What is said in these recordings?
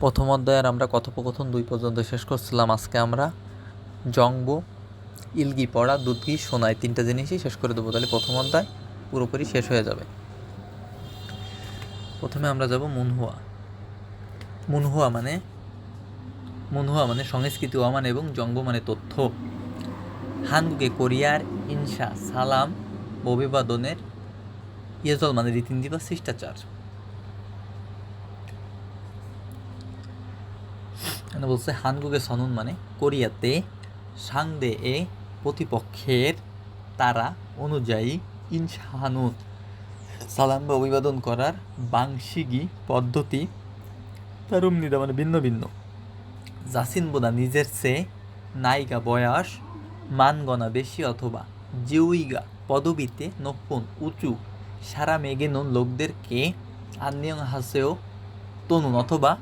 প্রথম অধ্যায়ের আমরা কথোপকথন দুই পর্যন্ত শেষ করছিলাম। আজকে আমরা জংব ইলগি পড়া দুধগি সোনায় তিনটা জিনিসই শেষ করে দেবো। তাহলে প্রথম অধ্যায় পুরোপুরি শেষ হয়ে যাবে। প্রথমে আমরা যাব মুনহুয়া। মুনহুয়া মানে মুনহুয়া মানে সংস্কৃতি, ওয়ামান এবং জঙ্গ মানে তথ্য। হানগুকে কোরিয়ার ইনসা সালাম, অভিবাদনের ইয়েজল মানে রীতিনীতি বা শিষ্টাচার এখানে বলছে হানগুকে সনুন মানে কোরিয়াতে সাংদে এ প্রতিপক্ষের তারা অনুযায়ী ইনসাহানুন সালাম বা অভিবাদন করার বাংশিগি পদ্ধতি তারুমনিদা মানে ভিন্ন ভিন্ন। জাসিন বোদা নিজের চেয়ে নায়িকা বয়স মানগণা বেশি অথবা জিউইগা পদবিতে নপুন উঁচু, সারা মেগেনুন লোকদেরকে আন্নিয়ং হাসেও তনুন অথবা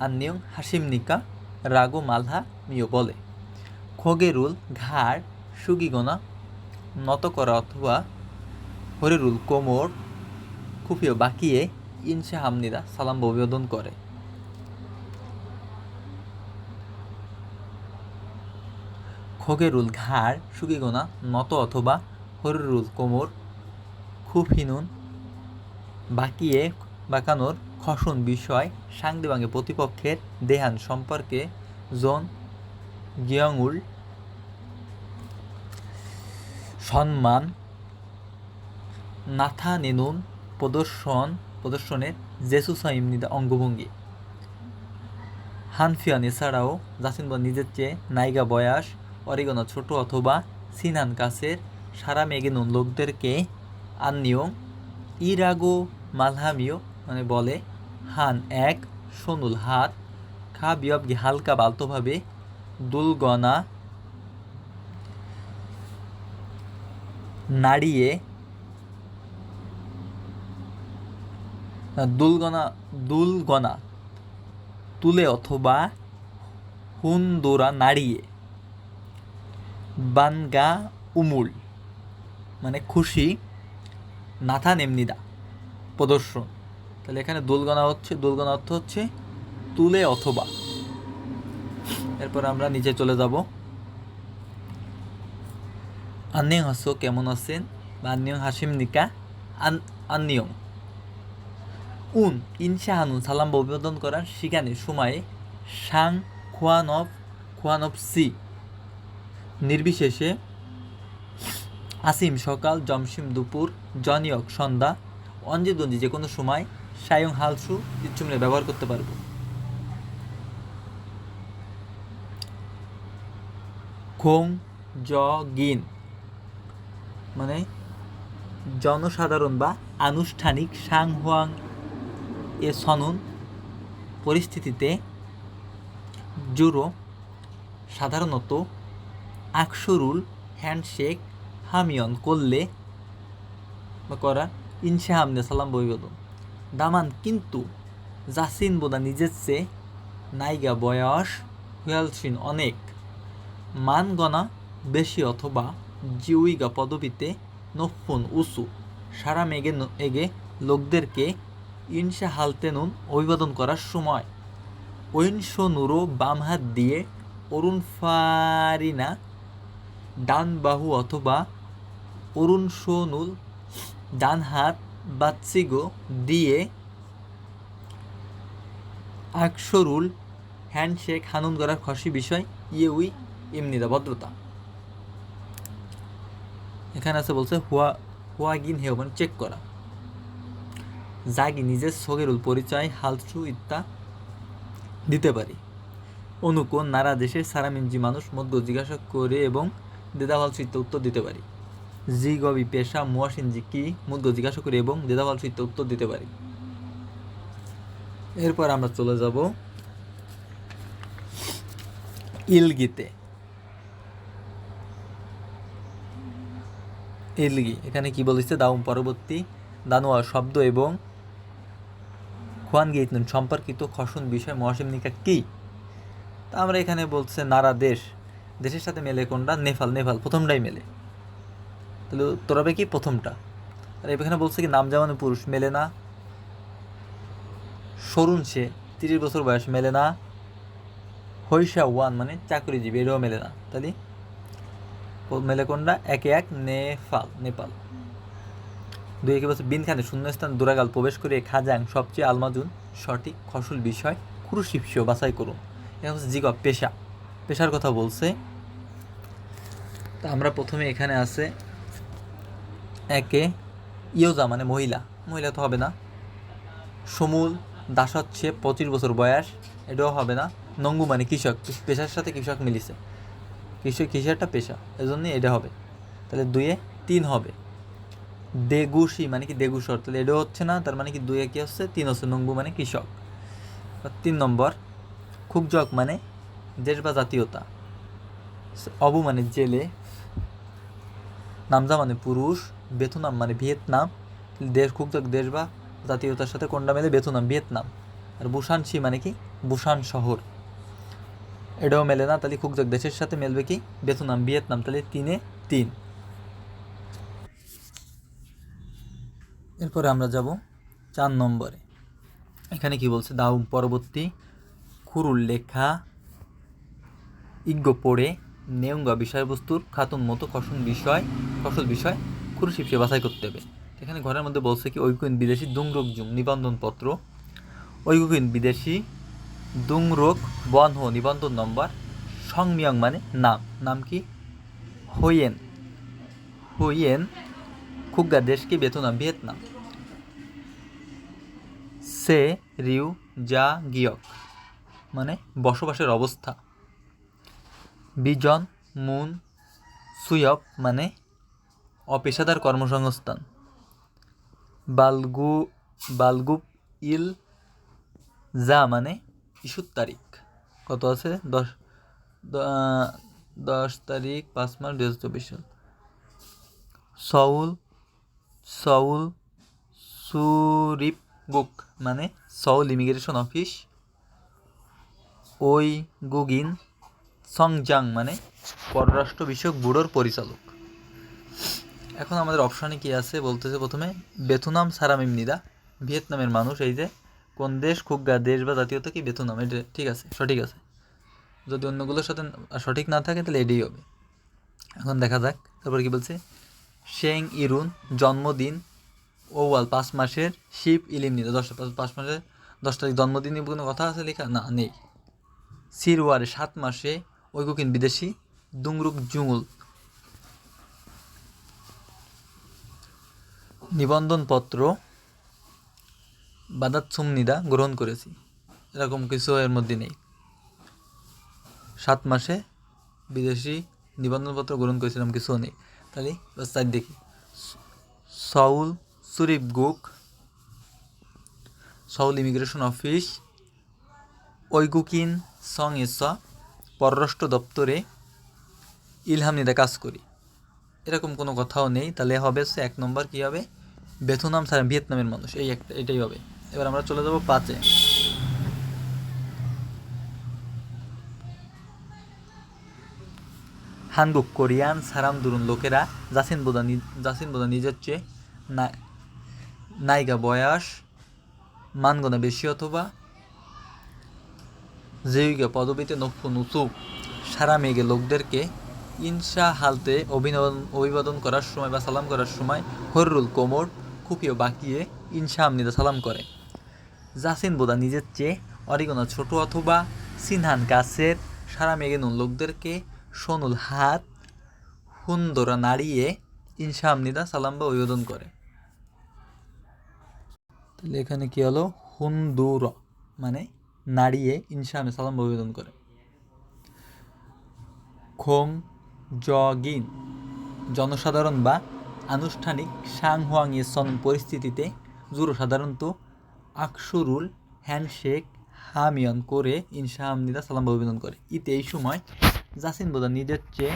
আন্নিয়ং হাসিমনিকা রাগো মালহা মিও বলে। খগেরুল ঘাড় সুগিগনা নত করা অথবা হরিরুল কোমর, খুফিও বাকিয়ে ইনসা হামনিরা সালাম অভিবাদন করে। খগেরুল ঘাড় সুগিগোনা নত অথবা হরিরুল কোমর খুফিনুন বাকিয়ে বাঁকানোর খসন বিষয় সাংদেবাঙ্গে প্রতিপক্ষের দেহান সম্পর্কে জন গিয়ংউল সম্মান নাথা নেনুন প্রদর্শন, প্রদর্শনের জেসুসা ইমনিদা অঙ্গভঙ্গি। হানফিয়ান এছাড়াও জাসিনবন নিজের চেয়ে নাইগা বয়াস, অরিগনা ছোট অথবা সিনহান কাছের সারা মেগেনুন লোকদেরকে আন্নিয়ং, ইরাগো মালহামিও মানে বলে হান এক, সনুল হাত, খা বিয়বগি হালকা বালতোভাবে দুলগনা নাড়িয়ে, দুলগনা দুলগনা তুলে অথবা হুন্দোরা নাড়িয়ে। বানগা উমুল মানে খুশি নাথা নেমনিদা প্রদর্শন। তাহলে এখানে দোলগনা হচ্ছে দোলগনা অর্থ হচ্ছে তুলে অথবা। এরপর আমরা নিচে চলে যাব। আন্নিয়ং হাসো, কেমন আছেন? বা আন্নিয়ং হাসিম নিকা? আন আন্নিয়ং। উন ইনশাহানুন সালাম অভিবাদন করার সেখানে সময়ে সাং খোয়ানব খোয়ানব সি। নির্বিশেষে আসিম সকাল জমসিম দুপুর, জনিয়ক সন্ধ্যা, অঞ্জিদঞ্জি যে কোনো সময় সায়ং হালসু ইচ্ছুমনে ব্যবহার করতে পারব। খোং জ গিন মানে জনসাধারণ বা আনুষ্ঠানিক সাং হুয়াং এ সনুন পরিস্থিতিতে জুরো সাধারণত আকসরুল, হ্যান্ডশেক, হামিয়ন করলে বা করা ইনশা হামনে সালাম বইবেদন দামান, কিন্তু জাসিন বোদা নিজের চেয়ে নাইগা বয়স হুয়ালসিন অনেক। মান গণা বেশি অথবা জিউইগা পদবিতে নফুন উসু সারা মেঘে এগে লোকদেরকে ইনশা হালতেনুন অভিবাদন করার সময়। ঐনশ নুরো বাম হাত দিয়ে অরুণ ফারিনা ডান বাহু অথবা অরুণ সোনুল ডান হাত বাচ্চিগো দিয়ে আকসরুল হ্যান্ডশেক হানুন করার খুশি বিষয়, ইয়েউই ইমনিদা, ভদ্রতা। এখানে আছে বলছে হুয়া, হুয়াগিন হেও মানে চেক করা। জাগি নিজের সগেরুল পরিচয় হালসু ইত্যা দিতে পারি। অনুকোণ নারা দেশের সারামিনজি মানুষ মধ্য জিজ্ঞাসা করে এবং দেদাভাল চিত্ত উত্তর দিতে পারি। জি গবি পেশা মুয়াসিনজি কি মধ্য জিজ্ঞাসা করি এবং দেদাভাল চিত্ত উত্তর দিতে পারি। এরপর আমরা চলে যাব ইলগিতে। ইলগি, এখানে কি বলেছে? দাউম পরবর্তী দানোয়া শব্দ এবং খোয়ান গিয়েছিলেন সম্পর্কিত খসন বিষয় মহাসিম নিকা কি? তা আমরা এখানে বলছে নারা দেশ। দেশের সাথে মেলে কোনটা? নেপাল। নেপাল প্রথমটাই মেলে। তাহলে তোরা হবে কি প্রথমটা? আর এখানে বলছে কি, নাম জামানো পুরুষ, মেলে না। সরুন সে, তিরিশ বছর বয়স, মেলে না। হৈসা ওয়ান মানে চাকরিজীবী এটাও মেলে না। তাহলে? মেলে কোনটা? একে এক নেপাল নেপাল। দুই একে বছর বিন খানে শূন্যস্থান, দুরাগাল, প্রবেশ করে খাজাং, সবচেয়ে আলমাজুন, সঠিক ফসল বিষয় ক্রুশিপসীয় বাছাই করুন। এটা হচ্ছে জিগ পেশা। পেশার কথা বলছে। তা আমরা প্রথমে এখানে আছে একে ইয়োজা মানে মহিলা। মহিলা তো হবে না। সমুল দাস হচ্ছে পঁচিশ বছর বয়স, এটাও হবে না। নঙ্গু মানে কৃষক, পেশার সাথে কৃষক মিলিছে। কৃষক কৃষি একটা পেশা, এজন্যই এটা হবে। তাহলে দুয়ে তিন হবে। দেগুশি মানে কি দেগুসর তাহলে এটাও হচ্ছে না, তার মানে কি দুয়ে কি হচ্ছে? তিন হচ্ছে নঙ্গু মানে কৃষক। তিন নম্বর, খুকজক মানে দেশ বা জাতীয়তা। অবু মানে জেলে, নামজা মানে পুরুষ বেথুনাম মানে ভিয়েতনাম, দেশ খুকজক দেশ বা জাতীয়তার সাথে কোনটা মেলে? বেথুনাম ভিয়েতনাম। আর বুসানসি মানে কি? বুসান শহর। এটাও মেলে না? তাহলে খুকজক দেশের সাথে মেলবে কি? বেথুনাম ভিয়েতনাম, তাহলে তিনে তিন। এরপরে আমরা যাব চার নম্বরে। এখানে কি বলছে? দাউ পরবর্তী খুরুল লেখা ইজ্ঞ পড়ে, নেউঙ্গা বিষয়বস্তুর খাতুন মতো কসন বিষয় ফসল বিষয় খুরুশিপসে বাছাই করতে হবে। এখানে ঘরের মধ্যে বলছে কি ঐকুইন বিদেশি দুংরোগ জুম নিবন্ধনপত্র। ঐকুইন বিদেশি দুংরোগ হো নিবন্ধন নম্বর, সংমিয়ং মানে নাম। নাম কি? হইয়েন। হইয়েন খুগা দেশ কি বেতনাম ভিয়েতনাম। সে রিউ যা গিয়ক। মানে বসবাসের অবস্থা। বিজন মুন সুয়প মানে অপেশাদার কর্মসংস্থান। বালগু বালগুপ ইল যা মানে ইস্যুর তারিখ। কত আছে? দশ দশ তারিখ, পাঁচ মাস দু হাজার চব্বিশ সাল। সউল সউল সুরিপ বুক মানে সউল ইমিগ্রেশন অফিস। ওই গুগিন সংজাং মানে পররাষ্ট্র বিষয়ক ব্যুরোর পরিচালক। এখন আমাদের অপশানে কি আছে? বলতেছে প্রথমে, বেথুনাম সারাম ইমনিদা। ভিয়েতনামের মানুষ, এই যে, কোন দেশ, খুগা দেশ বা জাতীয়তা কি? বেথুনাম এটা ঠিক আছে, সঠিক আছে। যদি অন্যগুলোর সাথে সঠিক না থাকে, তাহলে এটাই হবে। এখন দেখা যাক, তারপর কি বলছে? শেং ইরুন, জন্মদিন, ওয়াল, পাঁচ মাসের শিব ইলিমনিদা দশ, পাঁচ- মাসের, দশ তারিখ জন্মদিন কোনো কথা আছে লেখা? না, নেই। সিরওয়ারে সাত মাসে ঐকুকিন বিদেশি, দুংরুক জুঙুল। নিবন্ধনপত্র বাদাতসুমনিদা গ্রহণ করেছি। এরকম কিছু এর মধ্যে নেই। সাত মাসে বিদেশি নিবন্ধনপত্র গ্রহণ করেছিলাম কিছু নেই। তাহলে তাই দেখি। সাউল সুরিফ গুক, সাউল ইমিগ্রেশন অফিস, ঐগুকিন সং এস পররাষ্ট্র দপ্তরে ইলহাম নিদা কাজ করি। এরকম কোনো কথাও নেই। তাহলে হবে হচ্ছে এক নম্বর কী হবে? বেথুনাম ছাড়া ভিয়েতনামের মানুষ। এই একটা, এটাই হবে। এবার আমরা চলে যাব পাঁচে। হানগুক কোরিয়ান সারাম দুরুন লোকেরা জাসিন বোদা জাসিন বোদা নিজের চেয়ে নায়িকা বয়স মানগনা বেশি অথবা জেউইগা পদবীতে নফু নুচু সারা মেঘে লোকদেরকে ইনসা হালতে অভিনন্দন অভিবাদন করার সময় বা সালাম করার সময় হররুল কোমর খুপিও বাকিয়ে ইনসা আমনিদা সালাম করে। জাসিন বোদা নিজের চেয়ে অরিগনা ছোট অথবা সিনহান গাছের সারা মেঘে নুন লোকদেরকে সনুল হাত হুন্দরা নাড়িয়ে ইনসা আমনিদা সালাম বা অভিবাদন করে। তাহলে এখানে কি হলো? হুন্দুর মানে নাড়িয়ে ইনসামে সালাম আবেদন করে। খোং জগিন জনসাধারণ বা আনুষ্ঠানিক সাংহুয়াং সন পরিস্থিতিতে জুরো সাধারণত আকসুরুল হ্যান্ডশেক হামিয়ন করে ইনসা আমনিদা সালাম আবেদন করে। ইতে এই সময় জাসিন বোদা নিজের চেয়ে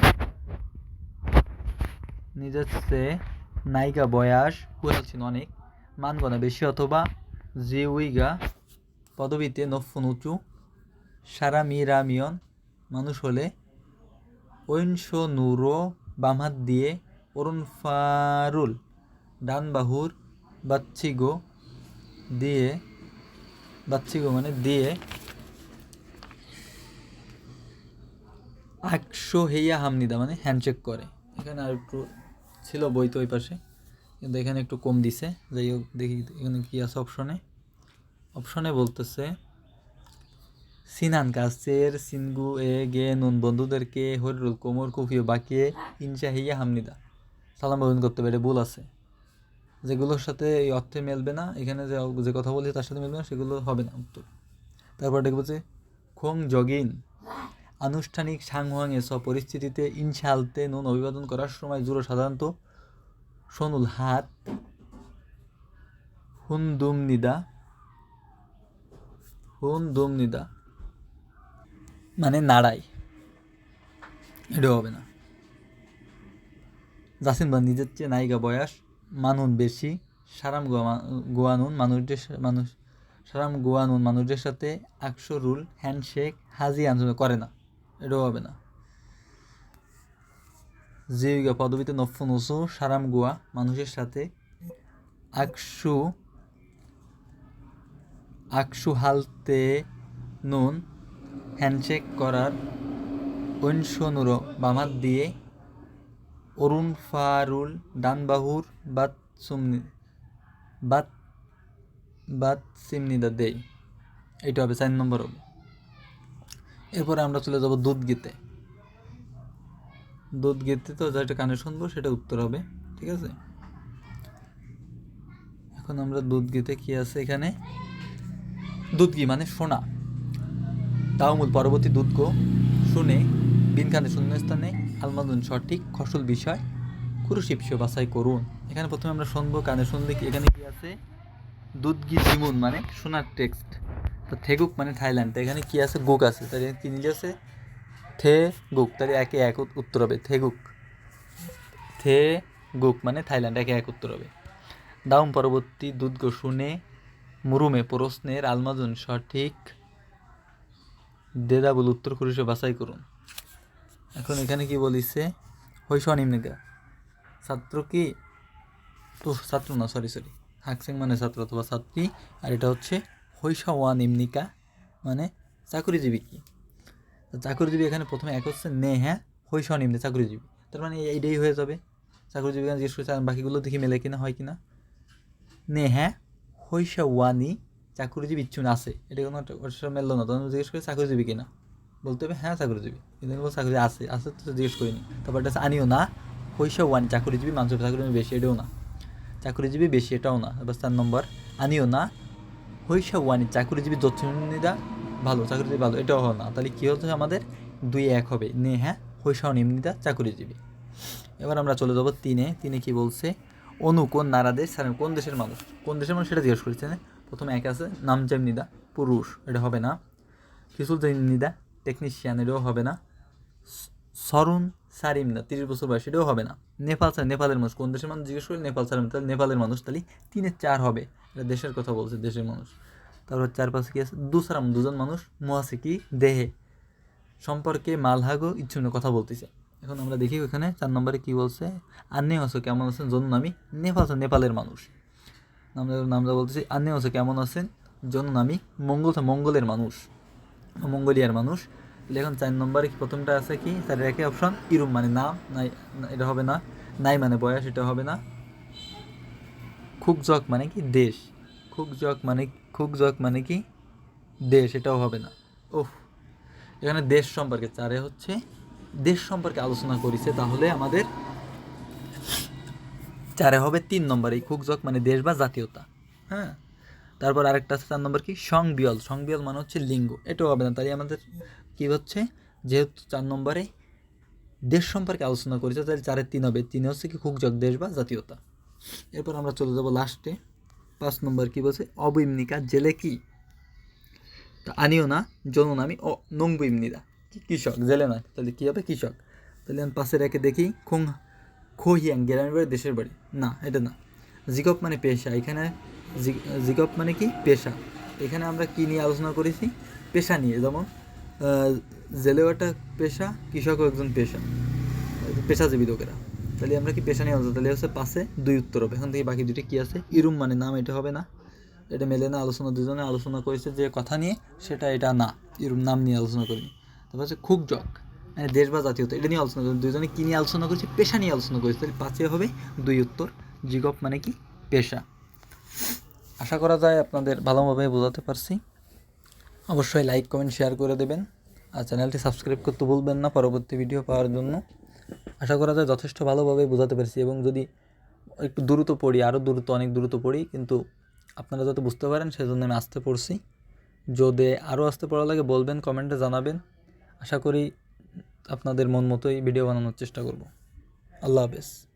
নিজের চেয়ে নায়িকা বয়স হয়েছেন অনেক। মানগনা বেশি অথবা জিউইগা পদবীতে নফুন উঁচু, সারা মিরামিয়ন মানুষ হলে ঐনশ নুরো বাম হাত দিয়ে অরুণ ফারুল, ডান বাহুর বাচ্চিগো দিয়ে দাচ্ছিগো মানে দিয়ে। আকশো হেইয়া হামনিদা মানে হ্যান্ডশেক করে। এখানে আর একটু ছিল বই তো ওই পাশে, কিন্তু এখানে একটু কম দিছে। যাই হোক, দেখি এখানে কী আছে অপশনে অপশনে বলতেছে সিনান কাসের সিনগু, এ, গে, নুন, বন্ধুদেরকে, হরিরুল, কোমর কুফিও বাকিয়ে ইনশা হিয়া হামনিদা। সালাম বহন করতে পারে, ভুল আছে। যেগুলোর সাথে এই অর্থে মেলবে না, এখানে যে যে কথা বলি তার সাথে মেলবে না, সেগুলো হবে না উত্তর। তারপর দেখব যে, খোং জগিন আনুষ্ঠানিক সাংহাংয়ে স পরিস্থিতিতে ইনশালতে নুন অভিবাদন করার সময় জুড়ো সাধারণত সনুল হাত হুন দুম নিদা হুন দুম নিদা মানে নাড়াই। এটাও হবে না। জাসিন বা নিজের চেয়ে নায়িকা বয়স মানুন বেশি। সারাম গোয়া- গোয়ানুন মানুষদের মানুষ, সারাম গোয়ানুন মানুষদের সাথে আকশো রুল হ্যান্ডশেক হাজি আন্দোলন করে না, এটাও হবে না। জীবিকা পদবিতে নফুন উসু, সারাম গোয়া মানুষের সাথে আকশু আকশু হালতে নুন হ্যান্ডশেক করার ঐনশনুর বামাত দিয়ে অরুণ ফারুল, ডানবাহুর বাত সুমনি, বাত বাত সিমনিদা দেই। এইটা হবে চার নম্বর হবে এরপরে আমরা চলে যাব দুধ গীতে দুধ গীতে তো যেটা কানে শুনব, সেটা উত্তর হবে, ঠিক আছে? এখন আমরা দুধ গীতে কি আছে এখানে? দুধ গি মানে শোনা তাওমুল পরবর্তী দুধকো শুনে বিনখানে শূন্যস্থানে আলমাদুন সঠিক ফসল বিষয়। কুরুশিপসীয় বাছাই করুন। এখানে প্রথমে আমরা শুনব কানে শুনলে কি এখানে কি আছে? দুধ গি জিমুন মানে সোনার টেক্সট। তো থেগুক মানে থাইল্যান্ড। তো এখানে কি আছে? গুক আছে। তাহলে কি নিজে আছে? থে গুক তাহলে একে এক উত- উত্তর হবে। থেগুক। থে গুক মানে থাইল্যান্ড। একে এক উত্তর হবে। দাউম পরবর্তী দুধ গো শুনে মুরুমে প্রশ্নের আলমাদুন সঠিক দেদা বলে উত্তর কুরুষে বাছাই করুন। এখন এখানে কি বলিছে? হৈশ নিম্নিকা ছাত্র কি? তো ছাত্র না সরি সরি হাকসিং মানে ছাত্র অথবা ছাত্রী, আর এটা হচ্ছে হৈশ ওয়া নিম্নিকা মানে চাকরিজীবী কি? চাকরিজীবী এখানে প্রথমে এক হচ্ছে নে হ্যাঁ? হৈশ নিম্নে চাকরিজীবী। তার মানে এইটাই হয়ে যাবে। চাকরিজীবী জিজ্ঞেস করছে বাকিগুলো দেখি মেলে কিনা, হয় কিনা? নে হ্যাঁ? হৈশ ওয়ানি চাকরিজীবী ইচ্ছুন আছে। এটা কোনো মেললো না, তখন জিজ্ঞেস করে চাকরিজীবী কিনা। বলতে হবে হ্যাঁ চাকরিজীবী। কিন্তু বলব চাকরি আছে আছে তো জিজ্ঞেস করিনি। তারপর এটা আনিও না, পয়সা ওয়ান, চাকরিজীবী মানুষের চাকরিজীবী বেশি, এটাও না। চাকরিজীবী বেশি, এটাও না। তারপর চার নম্বর, আনিও না, পয়সা ওয়ানি, চাকরিজীবী যচ্ছনিদা ভালো, চাকরিজীবী ভালো, এটাও হবে না। তাহলে কী হচ্ছে আমাদের? দুই, এক হবে। নে হ্যাঁ পয়সা নিম্নিদা চাকরিজীবী। এবার আমরা চলে যাব তিনে। তিনে কি বলছে? অনু কোন নারাদেশ সারেন কোন দেশের মানুষ? কোন দেশের মানুষ সেটা জিজ্ঞেস করছে। প্রথমে এক আছে নামজাম নিদা, পুরুষ, এটা হবে না। কিসুল নিদা টেকনিশিয়ান এটাও হবে না। সরুন সারিম না, তিরিশ বছর বয়স এটাও হবে না। নেপাল স্যার, নেপালের মানুষ, কোন দেশের মানুষ জিজ্ঞেস করি নেপাল স্যার তাহলে নেপালের মানুষ, তাহলে তিনের চার হবে। এটা দেশের কথা বলছে, দেশের মানুষ। তারপর চার পাশে কি আছে? দুসরাম, দুজন মানুষ মহাসে কি দেহে। সম্পর্কে মালহাগো ইচ্ছুনে কথা বলতেছে। এখন আমরা দেখি ওখানে, চার নম্বরে কী বলছে? আন্নে হসো কেমন আছেন? জন্য আমি নেপাল নেপালের মানুষ। নামটা নামটা বলতেছি, আন্নে হসো কেমন আছেন? জন্য আমি মঙ্গল মঙ্গলের মানুষ। মঙ্গোলিয়ার মানুষ। এখন চার নম্বরে প্রথমটা আছে কি? চারের একই অপশন ইরুম মানে নাম। নাই, এটা হবে না। নাই মানে বয়স, এটা হবে না। খুব খুকজক মানে কি? দেশ। খুব খুকজক মানে খুব খুকজক মানে কি? দেশ, এটাও হবে না। ওহ এখানে দেশ সম্পর্কে চারে হচ্ছে, দেশ সম্পর্কে আলোচনা করেছে, তাহলে আমাদের চারে হবে তিন নম্বর। খুকজক মানে দেশ বা জাতীয়তা। হ্যাঁ? তারপর আরেকটা আছে চার নম্বর কি? সংবিয়ল। সংবিয়ল মানে হচ্ছে লিঙ্গ। এটাও হবে না। তাই আমাদের কি হচ্ছে? যেহেতু চার নম্বরে দেশ সম্পর্কে আলোচনা করেছে, তাহলে চারের তিন হবে। তিন হচ্ছে কি খুকজক দেশ বা জাতীয়তা। এরপর আমরা চলে যাব লাস্টে। পাঁচ নম্বর কি বলছে? অবৈমনিকা, জেলে কি? তা আনিও না জনন আমি ও নংবৈমনিদা কৃষক? জেলে না। তাহলে কী হবে? কৃষক। তাহলে আমি পাশের একে দেখি, খুং, খোহিয়াং, গ্রামের বাড়ি, দেশের বাড়ি। না, এটা না। জিকপ মানে পেশা। এখানে জিকপ মানে কি? পেশা। এখানে আমরা কি নিয়ে আলোচনা করেছি? পেশা নিয়ে। যেমন জেলেও একটা পেশা, কৃষকও একজন পেশা। পেশাজীবী লোকেরা। তাহলে আমরা কি পেশা নিয়ে আলোচনা? তাহলে হচ্ছে পাশে দুই উত্তর হবে। এখান থেকে বাকি দুটি কি আছে? ইরুম মানে নাম, এটা হবে না। এটা মেলে না, আলোচনা দুজনে আলোচনা করেছে যে কথা নিয়ে, সেটা এটা না। এরকম নাম নিয়ে আলোচনা করিনি। তারপর হচ্ছে খুব জক মানে দেশ বা জাতীয়তা, এটা নিয়ে আলোচনা করি দুজনে কী নিয়ে আলোচনা করেছে? পেশা নিয়ে আলোচনা করেছে। তাহলে পাঁচে হবে দুই উত্তর। জিগপ মানে কি? পেশা। আশা করা যায় আপনাদের ভালোভাবে বোঝাতে পারছি। অবশ্যই লাইক, কমেন্ট, শেয়ার করে দেবেন। আর চ্যানেলটি সাবস্ক্রাইব করতে ভুলবেন না পরবর্তী ভিডিও পাওয়ার জন্য। আশা করা যায় যথেষ্ট ভালোভাবে বোঝাতে পারছি এবং যদি একটু দ্রুত পড়ি আরও দ্রুত, অনেক দ্রুত পড়ি, কিন্তু আপনারা যাতে বুঝতে পারেন, সেজন্য আমি আসতে পড়ছি। যদি আরও আসতে পড়া লাগে, বলবেন, কমেন্টে জানাবেন। আশা করি আপনাদের মন মতোই ভিডিও বানানোর চেষ্টা করব। আল্লাহ হাফেজ।